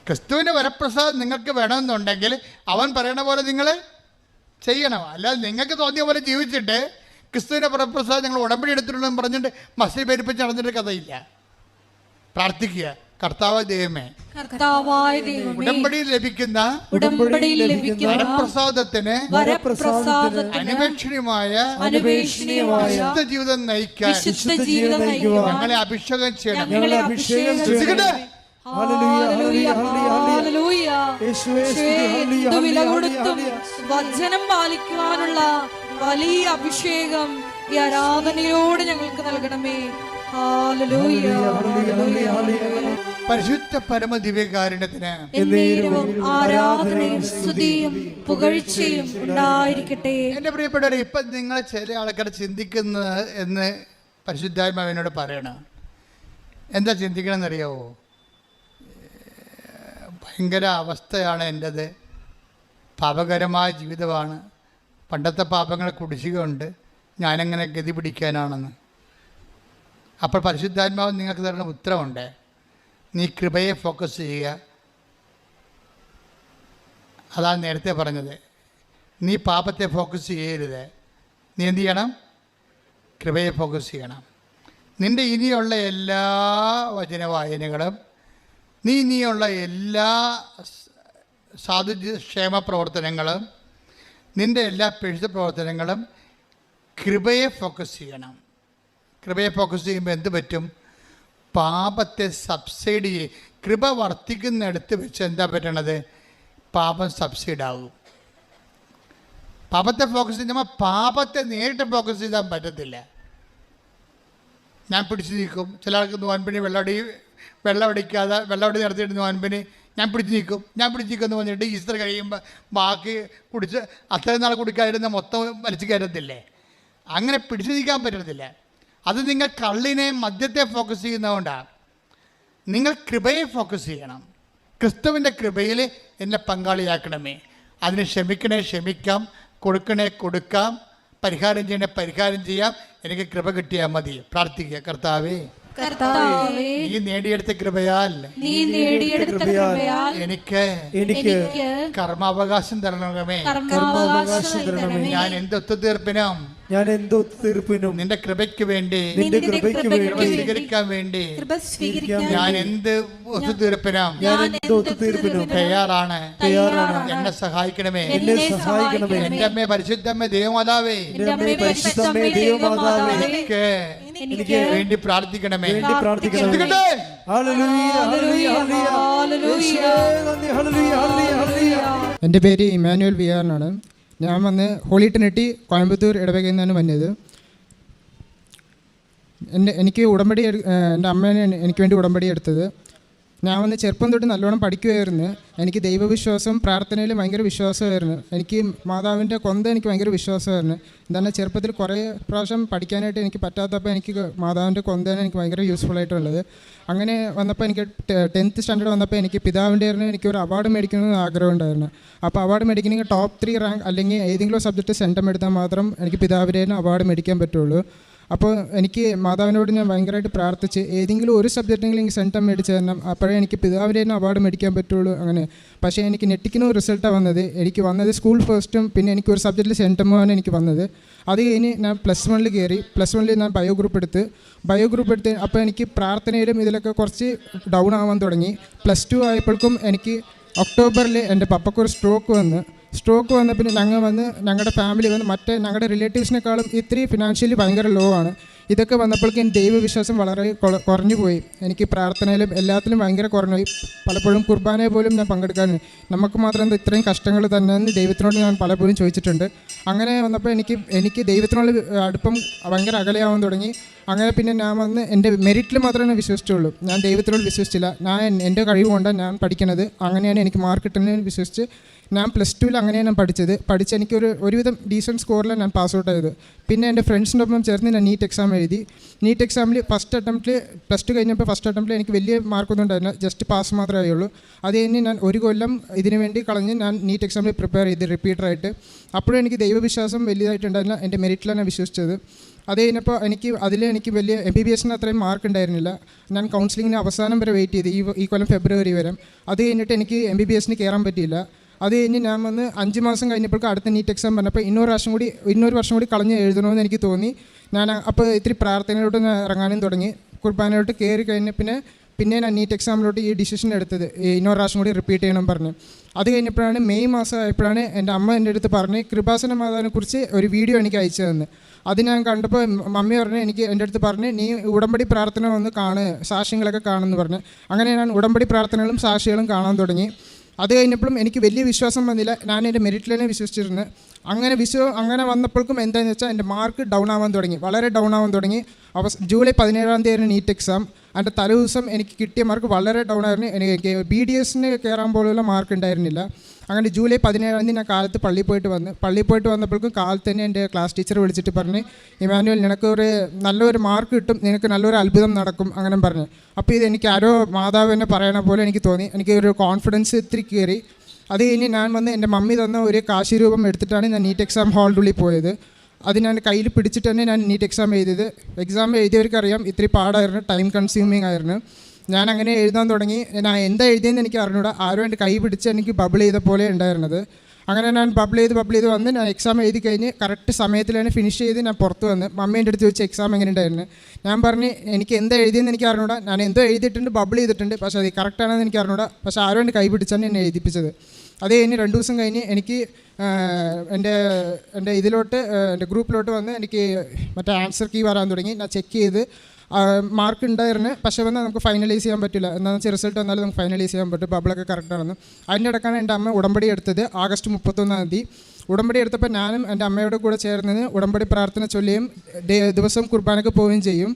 ക്രിസ്തുവിന്റെ വരപ്രസാദം നിങ്ങൾക്ക് വേണമെന്നുണ്ടെങ്കിൽ അവൻ പറയണ പോലെ നിങ്ങൾ ചെയ്യണം. അല്ലാതെ നിങ്ങൾക്ക് തോന്നിയ പോലെ ജീവിച്ചിട്ട് ക്രിസ്തുവിന്റെ വരപ്രസാദം ഞങ്ങൾ ഉടമ്പടി എടുത്തിട്ടുണ്ടെന്ന് പറഞ്ഞിട്ട് മസ്തി പെരുപ്പിച്ച് നടന്നിട്ട് കഥയില്ല. പ്രാർത്ഥിക്കുക. കർത്താവ് ദൈവമേ
കർത്താവായ ദൈവമേ
ഉടമ്പടിയിൽ ലഭിക്കുന്ന
ഉടമ്പടിയിൽ ലഭിക്കുന്ന
വരപ്രസാദത്തിന്
വരപ്രസാദത്തിന്
അനുപേക്ഷണീയമായ
അനുപേക്ഷണീയമായ
വിശുദ്ധ ജീവിതം നയിക്കാൻ
വിശുദ്ധ ജീവിതം നയിക്കുക
ഞങ്ങളെ അഭിഷേകം ചെയ്യണം
ഞങ്ങളെ അഭിഷേകം ചെയ്യണം വില
ഹല്ലേലൂയ,
കൊടുത്തും വചനം പാലിക്കുവാനുള്ള വലിയ അഭിഷേകം ഈ ആരാധനയോട് ഞങ്ങൾക്ക് നൽകണമേ
പരിശുദ്ധ പരമ ദിവ്യകാരുണ്യത്തിന്
പുകഴ്ചയും ഉണ്ടായിരിക്കട്ടെ.
എന്റെ പ്രിയപ്പെട്ടവരെ ഇപ്പൊ നിങ്ങൾ ചില ആൾക്കാർ ചിന്തിക്കുന്നത് എന്ന് പരിശുദ്ധാത്മാവിനോട് പറയണ. എന്താ ചിന്തിക്കണമെന്നറിയാവോ ഭയങ്കര അവസ്ഥയാണ് എന്റെത് പാപകരമായ ജീവിതമാണ്. പണ്ടത്തെ പാപങ്ങളെ കുടിശ്ശികയുണ്ട്. ഞാനെങ്ങനെ ഗതി പിടിക്കാനാണെന്ന്. അപ്പോൾ പരിശുദ്ധാത്മാവ് നിങ്ങൾക്ക് തരുന്ന ഉത്തരവുണ്ട്. നീ കൃപയെ ഫോക്കസ് ചെയ്യുക. അതാണ് നേരത്തെ പറഞ്ഞത്. നീ പാപത്തെ ഫോക്കസ് ചെയ്യരുത്. നീ എന്ത് ചെയ്യണം? കൃപയെ ഫോക്കസ് ചെയ്യണം. നിന്റെ ഇനിയുള്ള എല്ലാ വചനവായനകളും നീ ഇനിയുള്ള എല്ലാ സാധുക്ഷേമ പ്രവർത്തനങ്ങളും നിന്റെ എല്ലാ പെഴുത്ത പ്രവർത്തനങ്ങളും കൃപയെ ഫോക്കസ് ചെയ്യണം. കൃപയെ ഫോക്കസ് ചെയ്യുമ്പോൾ എന്ത് പറ്റും? പാപത്തെ സബ്സൈഡ് ചെയ്യും കൃപ വർദ്ധിക്കുന്നിടത്ത് വെച്ച് എന്താ പറ്റണത്? പാപം സബ്സൈഡ് ആകും പാപത്തെ ഫോക്കസ് ചെയ്യുമ്പോൾ പാപത്തെ നേരിട്ട് ഫോക്കസ് ചെയ്താൽ പറ്റത്തില്ല. ഞാൻ പിടിച്ചു നിൽക്കും ചില ആൾക്ക് നോൻപിന് വെള്ളമടി വെള്ളമടിക്കാതെ വെള്ളമടി നടത്തിയിട്ട് നോൻപിന് ഞാൻ പിടിച്ചു നിൽക്കും ഞാൻ പിടിച്ചു നിൽക്കുമെന്ന് പറഞ്ഞിട്ട് ഈസ്റ്റർ കഴിയുമ്പോൾ ബാക്കി കുടിച്ച് അത്രയും നാൾ കുടിക്കാതിരുന്ന മൊത്തം വലിച്ചു കയറത്തില്ലേ? അങ്ങനെ പിടിച്ചു നിൽക്കാൻ പറ്റത്തില്ല. അത് നിങ്ങൾ കള്ളിനെ മദ്യത്തെ ഫോക്കസ് ചെയ്യുന്നതുകൊണ്ടാണ് നിങ്ങൾ കൃപയെ ഫോക്കസ് ചെയ്യണം. ക്രിസ്തുവിന്റെ കൃപയിൽ എന്നെ പങ്കാളിയാക്കണമേ. അതിന് ക്ഷമിക്കണേ ക്ഷമിക്കാം. കൊടുക്കണേ കൊടുക്കാം. പരിഹാരം ചെയ്യണേ പരിഹാരം ചെയ്യാം. എനിക്ക് കൃപ കിട്ടിയാൽ മതി. പ്രാർത്ഥിക്കുക. കർത്താവേ.
കർത്താവേ
നീ നേടിയെടുത്ത കൃപയാൽ.
നീ നേടിയെടുത്ത കൃപയാൽ
എനിക്ക്
എനിക്ക്
എനിക്ക്
കർമാവകാശം തരണമേ.
കർമാവകാശം തരണമേ.
ഞാൻ എന്ത് ഒത്തുതീർപ്പിനും
ഞാൻ എന്തോ തീർപ്പിനും
നിന്റെ കൃപയ്ക്ക് വേണ്ടി
നിന്റെ കൃപയ്ക്ക് വേണ്ടി
സ്വീകരിക്കാൻ വേണ്ടി ഞാൻ എന്ത് ഒത്തുതീർപ്പിനും?
ഞാൻ എന്തോ തീർപ്പിനും
തയ്യാറാണ്.
തയ്യാറാണ്.
എന്നെ സഹായിക്കണമേ.
എന്നെ സഹായിക്കണമേ.
എന്റെ അമ്മേ പരിശുദ്ധമ്മേ ദൈവമാതാവേ.
പരിശുദ്ധമ്മേ ദൈവമാതാവേ.
എനിക്ക്
എനിക്ക്
വേണ്ടി പ്രാർത്ഥിക്കണമേ.
വേണ്ടി പ്രാർത്ഥിക്കണമേ.
എന്റെ
hallelujah hallelujah hallelujah. Hallelujah. Hallelujah hallelujah.
എന്റെ പേര് ഇമാനുവൽ വി ആറിനാണ് ഞാൻ വന്ന് ഹോളി ട്രിനിറ്റി കോയമ്പത്തൂർ ഇടവകയിൽ നിന്നാണ് വന്നത്. എന്റെ എനിക്ക് ഉടമ്പടി എന്റെ അമ്മേനെ എനിക്ക് വേണ്ടി ഉടമ്പടി എടുത്തത്. ഞാൻ വന്ന് ചെറുപ്പം തൊട്ട് നല്ലോണം പഠിക്കുമായിരുന്നു എനിക്ക് ദൈവവിശ്വാസം പ്രാർത്ഥനയിൽ ഭയങ്കര വിശ്വാസമായിരുന്നു. എനിക്ക് മാതാവിന്റെ കൊന്ത എനിക്ക് ഭയങ്കര വിശ്വാസമായിരുന്നു. എന്താണ് ചെറുപ്പത്തിൽ കുറേ പ്രാവശ്യം പഠിക്കാനായിട്ട് എനിക്ക് പറ്റാത്തപ്പോൾ എനിക്ക് മാതാവിന്റെ കൊന്തയാണ് എനിക്ക് ഭയങ്കര യൂസ്ഫുൾ ആയിട്ടുള്ളത്. അങ്ങനെ വന്നപ്പോൾ എനിക്ക് ടെൻത്ത് സ്റ്റാൻഡേർഡ് വന്നപ്പോൾ എനിക്ക് പിതാവിന്റെ എനിക്ക് ഒരു അവാർഡ് മേടിക്കണമെന്ന് ആഗ്രഹം ഉണ്ടായിരുന്നു. അപ്പോൾ അവാർഡ് മേടിക്കണമെങ്കിൽ ടോപ്പ് ത്രീ റാങ്ക് അല്ലെങ്കിൽ ഏതെങ്കിലും സബ്ജക്റ്റ് സെന്റം എടുത്താൽ മാത്രം എനിക്ക് പിതാവിന്റെ അവാർഡ് മേടിക്കാൻ പറ്റുള്ളൂ. അപ്പോൾ എനിക്ക് മാതാവിനോട് ഞാൻ ഭയങ്കരമായിട്ട് പ്രാർത്ഥിച്ച് ഏതെങ്കിലും ഒരു സബ്ജക്റ്റെങ്കിലും എനിക്ക് സെന്റം മേടിച്ച് തരണം. അപ്പോഴേ എനിക്ക് പിതാവിന്റെ തന്നെ അവാർഡ് മേടിക്കാൻ പറ്റുള്ളൂ അങ്ങനെ. പക്ഷേ എനിക്ക് നെറ്റിക്കുന്ന റിസൾട്ടാണ് വന്നത്. എനിക്ക് വന്നത് സ്കൂൾ ഫസ്റ്റും പിന്നെ എനിക്ക് ഒരു സബ്ജക്റ്റിൽ സെന്റമാണ് എനിക്ക് വന്നത്. അത് കഴിഞ്ഞ് ഞാൻ പ്ലസ് വണ്ണിൽ കയറി പ്ലസ് വണ്ണിൽ ഞാൻ ബയോ ഗ്രൂപ്പ് എടുത്ത്. ബയോ ഗ്രൂപ്പ് എടുത്ത് അപ്പോൾ എനിക്ക് പ്രാർത്ഥനയിലും ഇതിലൊക്കെ കുറച്ച് ഡൗൺ ആവാൻ തുടങ്ങി. പ്ലസ് ടു ആയപ്പോഴേക്കും എനിക്ക് ഒക്ടോബറിൽ എന്റെ പപ്പക്കൊരു സ്ട്രോക്ക് വന്ന്. സ്ട്രോക്ക് വന്ന പിന്നെ ഞങ്ങൾ വന്ന് ഞങ്ങളുടെ ഫാമിലി വന്ന് മറ്റേ ഞങ്ങളുടെ റിലേറ്റീവ്സിനേക്കാളും ഇത്രയും ഫിനാൻഷ്യലി ഭയങ്കര ലോ ആണ്. ഇതൊക്കെ വന്നപ്പോഴേക്കും ദൈവവിശ്വാസം വളരെ കുറഞ്ഞു പോയി. എനിക്ക് പ്രാർത്ഥനയിലും എല്ലാത്തിലും ഭയങ്കര കുറഞ്ഞു പോയി. പലപ്പോഴും കുർബാനയെ പോലും ഞാൻ പങ്കെടുക്കാൻ നമുക്ക് മാത്രം എന്താ ഇത്രയും കഷ്ടങ്ങൾ തന്നെ എന്ന് ദൈവത്തിനോട് ഞാൻ പലപ്പോഴും ചോദിച്ചിട്ടുണ്ട്. അങ്ങനെ വന്നപ്പോൾ എനിക്ക് എനിക്ക് ദൈവത്തിനോട് അടുപ്പം ഭയങ്കര അകലെയാവാൻ തുടങ്ങി. അങ്ങനെ പിന്നെ ഞാൻ വന്ന് എന്റെ മെറിറ്റിൽ മാത്രമേ വിശ്വസിച്ചുള്ളൂ. ഞാൻ ദൈവത്തിനോട് വിശ്വസിച്ചില്ല. ഞാൻ എന്റെ കഴിവ് കൊണ്ടാണ് ഞാൻ പഠിക്കണത്. അങ്ങനെയാണ് എനിക്ക് മാർക്കറ്റിനെ വിശ്വസിച്ച് ഞാൻ പ്ലസ് ടുവിൽ അങ്ങനെയാണ് പഠിച്ചത്. പഠിച്ച് എനിക്കൊരു ഒരുവിധം ഡീസന്റ് സ്കോറിലാണ് ഞാൻ പാസ് ഔട്ട് ആയത്. പിന്നെ എന്റെ ഫ്രണ്ട്സിന്റെ ഒപ്പം ചേർന്ന് ഞാൻ നീറ്റ് എക്സാം എഴുതി. നീറ്റ് എക്സാമിൽ ഫസ്റ്റ് അറ്റംപ്റ്റിൽ പ്ലസ് ടു കഴിഞ്ഞപ്പോൾ ഫസ്റ്റ് അറ്റംപ്റ്റിൽ എനിക്ക് വലിയ മാർക്കൊന്നും ഉണ്ടായിരുന്നില്ല. ജസ്റ്റ് പാസ് മാത്രമേ ആയുള്ളൂ അത് കഴിഞ്ഞ് ഞാൻ ഒരു കൊല്ലം ഇതിനു വേണ്ടി കളഞ്ഞ് ഞാൻ നീറ്റ് എക്സാമിൽ പ്രിപ്പയർ ചെയ്ത് റിപ്പീറ്ററായിട്ട് അപ്പോഴും എനിക്ക് ദൈവവിശ്വാസം വലിയതായിട്ടുണ്ടായിരുന്നില്ല എന്റെ മെറിറ്റിലാണ് ഞാൻ വിശ്വസിച്ചത്. അത് കഴിഞ്ഞപ്പോൾ എനിക്ക് അതിൽ എനിക്ക് വലിയ എം ബി ബി എസിന് അത്രയും മാർക്ക് ഉണ്ടായിരുന്നില്ല. ഞാൻ കൗൺസിലിങ്ങിന് അവസാനം വരെ വെയിറ്റ് ചെയ്ത്. ഈ ഈ കൊല്ലം ഫെബ്രുവരി വരെ. അത് കഴിഞ്ഞിട്ട് എനിക്ക് എം ബി ബി എസിന് കയറാൻ പറ്റിയില്ല. അത് കഴിഞ്ഞ് ഞാൻ വന്ന് അഞ്ച് മാസം കഴിഞ്ഞപ്പോഴേക്കും അടുത്ത നീറ്റ് എക്സാം പറഞ്ഞപ്പോൾ ഇന്നൊരു വർഷം കൂടി ഇന്നൊരു വർഷം കൂടി കളഞ്ഞ് എഴുതണമെന്ന് എനിക്ക് തോന്നി. ഞാൻ അപ്പോൾ ഇത്തിരി പ്രാർത്ഥനയിലോട്ട് ഇറങ്ങാനും തുടങ്ങി. കുർബാനയിലോട്ട് കയറി കഴിഞ്ഞ പിന്നെ പിന്നെ ഞാൻ നീറ്റ് എക്സാമിലോട്ട് ഈ ഡിസിഷൻ എടുത്തത്. ഇന്നൊരു പ്രാവശ്യം കൂടി റിപ്പീറ്റ് ചെയ്യണം പറഞ്ഞ്. അത് കഴിഞ്ഞപ്പോഴാണ് മെയ് മാസം ആയപ്പോഴാണ് എന്റെ അമ്മ എന്റെ അടുത്ത് പറഞ്ഞ് കൃപാസന മാതാവിനെക്കുറിച്ച് ഒരു വീഡിയോ എനിക്ക് അയച്ചു തന്നെ. അത് ഞാൻ കണ്ടപ്പോൾ മമ്മി പറഞ്ഞു എനിക്ക് എന്റെ അടുത്ത് പറഞ്ഞ് നീ ഉടമ്പടി പ്രാർത്ഥന വന്ന് കാണ് സാക്ഷ്യങ്ങളൊക്കെ കാണുമെന്ന് പറഞ്ഞ്. അങ്ങനെ ഞാൻ ഉടമ്പടി പ്രാർത്ഥനകളും സാക്ഷികളും കാണാൻ തുടങ്ങി. അത് കഴിഞ്ഞപ്പോഴും എനിക്ക് വലിയ വിശ്വാസം വന്നില്ല. ഞാൻ എന്റെ മെറിറ്റിൽ തന്നെ വിശ്വസിച്ചിരുന്നു അങ്ങനെ വിശ്വ അങ്ങനെ വന്നപ്പോഴേക്കും എന്താണെന്ന് വെച്ചാൽ എന്റെ മാർക്ക് ഡൗൺ ആവാൻ തുടങ്ങി. വളരെ ഡൗൺ ആവാൻ തുടങ്ങി. അവ ജൂലൈ പതിനേഴാം തീയതി നീറ്റ് എക്സാം അതിന്റെ തലേദിവസം എനിക്ക് കിട്ടിയ മാർക്ക് വളരെ ഡൗൺ ആയിരുന്നു. എനിക്ക് ബി ഡി എസിന് കയറാൻ പോലുള്ള മാർക്ക് ഉണ്ടായിരുന്നില്ല. അങ്ങനെ ജൂലൈ പതിനേഴാം തീയതി ഞാൻ കാലത്ത് പള്ളിയിൽ പോയിട്ട് വന്ന് പള്ളിയിൽ പോയിട്ട് വന്നപ്പോഴേക്കും കാലത്ത് തന്നെ എന്റെ ക്ലാസ് ടീച്ചർ വിളിച്ചിട്ട് പറഞ്ഞ് ഇമാനുവൽ നിനക്കൊരു നല്ലൊരു മാർക്ക് കിട്ടും. നിനക്ക് നല്ലൊരു അത്ഭുതം നടക്കും. അങ്ങനെ പറഞ്ഞു. അപ്പോൾ ഇത് എനിക്ക് ആരോ മാതാവ് എന്നെ പറയണ പോലെ എനിക്ക് തോന്നി. എനിക്ക് ഒരു കോൺഫിഡൻസ് ഇത്തിരി കയറി. അത് കഴിഞ്ഞ് ഞാൻ വന്ന് എന്റെ മമ്മി തന്ന ഒരു കാശി രൂപം എടുത്തിട്ടാണ് ഞാൻ നീറ്റ് എക്സാം ഹാളിന്റെ ഉള്ളിൽ പോയത്. അത് ഞാൻ കയ്യിൽ പിടിച്ചിട്ട് തന്നെ ഞാൻ നീറ്റ് എക്സാം എഴുതിയത്. എക്സാം എഴുതിയവർക്കറിയാം ഇത്തിരി പാടായിരുന്നു ടൈം കൺസ്യൂമിങ് ആയിരുന്നു. ഞാൻ അങ്ങനെ എഴുതാൻ തുടങ്ങി. ഞാൻ എന്താ എഴുതിയെന്ന് എനിക്ക് അറിഞ്ഞൂടാ. ആരും എന്റെ കൈ പിടിച്ച് എനിക്ക് ബബിൾ ചെയ്ത പോലെ ഉണ്ടായിരുന്നത്. അങ്ങനെ ഞാൻ പബ്ലി ചെയ്ത് പബ്ലി ചെയ്ത് വന്ന് ഞാൻ എക്സാം എഴുതി കഴിഞ്ഞ് കറക്റ്റ് സമയത്തിൽ തന്നെ ഫിനിഷ് ചെയ്ത് ഞാൻ പുറത്ത് വന്ന് മമ്മീന്റെ അടുത്ത് ചോദിച്ചു എക്സാം എങ്ങനെ ഉണ്ടായിരുന്നു ഞാൻ പറഞ്ഞ് എനിക്ക് എന്താ എഴുതിയെന്ന് എനിക്ക് അറിഞ്ഞൂടാ. ഞാൻ എന്തോ എഴുതിയിട്ടുണ്ട് ബബിൾ ചെയ്തിട്ടുണ്ട്. പക്ഷേ അത് കറക്റ്റാണെന്ന് എനിക്ക് അറിഞ്ഞൂടാ. പക്ഷേ ആരും എന്റെ കൈ പിടിച്ചാണ് എന്നെ എഴുതിപ്പിച്ചത്. അത് കഴിഞ്ഞ് രണ്ട് ദിവസം കഴിഞ്ഞ് എനിക്ക് എന്റെ എന്റെ ഇതിലോട്ട് എന്റെ ഗ്രൂപ്പിലോട്ട് വന്ന് എനിക്ക് മറ്റേ ആൻസർ കീ വരാൻ തുടങ്ങി. ഞാൻ ചെക്ക് ചെയ്ത് മാർക്ക് ഉണ്ടായിരുന്നു പക്ഷേ വന്നാൽ നമുക്ക് ഫൈനലൈസ് ചെയ്യാൻ പറ്റില്ല എന്താണെന്ന് വെച്ചാൽ റിസൾട്ട് വന്നാലും നമുക്ക് ഫൈനലൈസ് ചെയ്യാൻ പറ്റും. ബബിളൊക്കെ കറക്റ്റാണെന്ന് അതിന്റെ ഇടക്കാണ് എന്റെ അമ്മ ഉടമ്പടി എടുത്തത് ആഗസ്റ്റ് മുപ്പത്തൊന്നാം തീയതി. ഉടമ്പടി എടുത്തപ്പോൾ ഞാനും എന്റെ അമ്മയുടെ കൂടെ ചേർന്നത് ഉടമ്പടി പ്രാർത്ഥന ചൊല്ലിയും ദിവസം കുർബാനക്ക് പോവുകയും ചെയ്യും.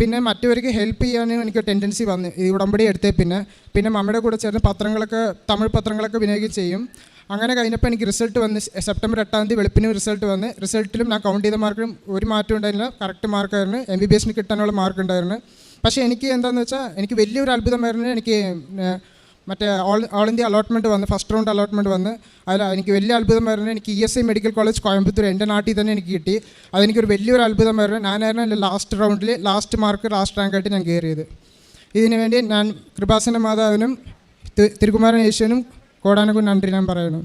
പിന്നെ മറ്റവർക്ക് ഹെൽപ്പ് ചെയ്യാനും എനിക്ക് ടെൻഡൻസി വന്നു ഈ ഉടമ്പടി എടുത്തേ പിന്നെ. പിന്നെ മമ്മയുടെ കൂടെ ചേർന്ന് പത്രങ്ങളൊക്കെ തമിഴ് പത്രങ്ങളൊക്കെ വിനിയോഗിക്കുകയും ചെയ്യും. അങ്ങനെ കഴിഞ്ഞപ്പോൾ എനിക്ക് റിസൾട്ട് വന്ന് സെപ്റ്റംബർ എട്ടാം തീയതി വെളുപ്പിന് റിസൾട്ട് വന്ന്. റിസൾട്ടിലും ഞാൻ കൗണ്ട് ചെയ്ത മാർക്കിലും ഒരു മാറ്റം ഉണ്ടായിരുന്നില്ല. കറക്റ്റ് മാർക്കായിരുന്നു എം ബി ബി എസിന് കിട്ടാനുള്ള മാർക്ക് ഉണ്ടായിരുന്നു. പക്ഷേ എനിക്ക് എന്താണെന്ന് വെച്ചാൽ എനിക്ക് വലിയൊരു അത്ഭുതമായിരുന്നു എനിക്ക് മറ്റേ ഓൾ ഓൾ ഇന്ത്യ അലോട്ട്മെന്റ് വന്ന് ഫസ്റ്റ് റൗണ്ട് അലോട്ട്മെന്റ് വന്ന് അതിൽ എനിക്ക് വലിയ അത്ഭുതമായിരുന്നു എനിക്ക് E S I medical college Coimbatore എന്റെ നാട്ടിൽ തന്നെ എനിക്ക് കിട്ടി. അതെനിക്കൊരു വലിയൊരു അത്ഭുതമായിരുന്നു ഞാനായിരുന്നു എന്റെ ലാസ്റ്റ് റൗണ്ടിൽ ലാസ്റ്റ് മാർക്ക് ലാസ്റ്റ് റാങ്കായിട്ട് ഞാൻ കയറിയത് ഇതിനുവേണ്ടി ഞാൻ കൃപാസന മാതാവിനും തിരുകുമാരൻ യേശുവിനും കോടാനക്കും നന്ദി ഞാൻ പറയുന്നു.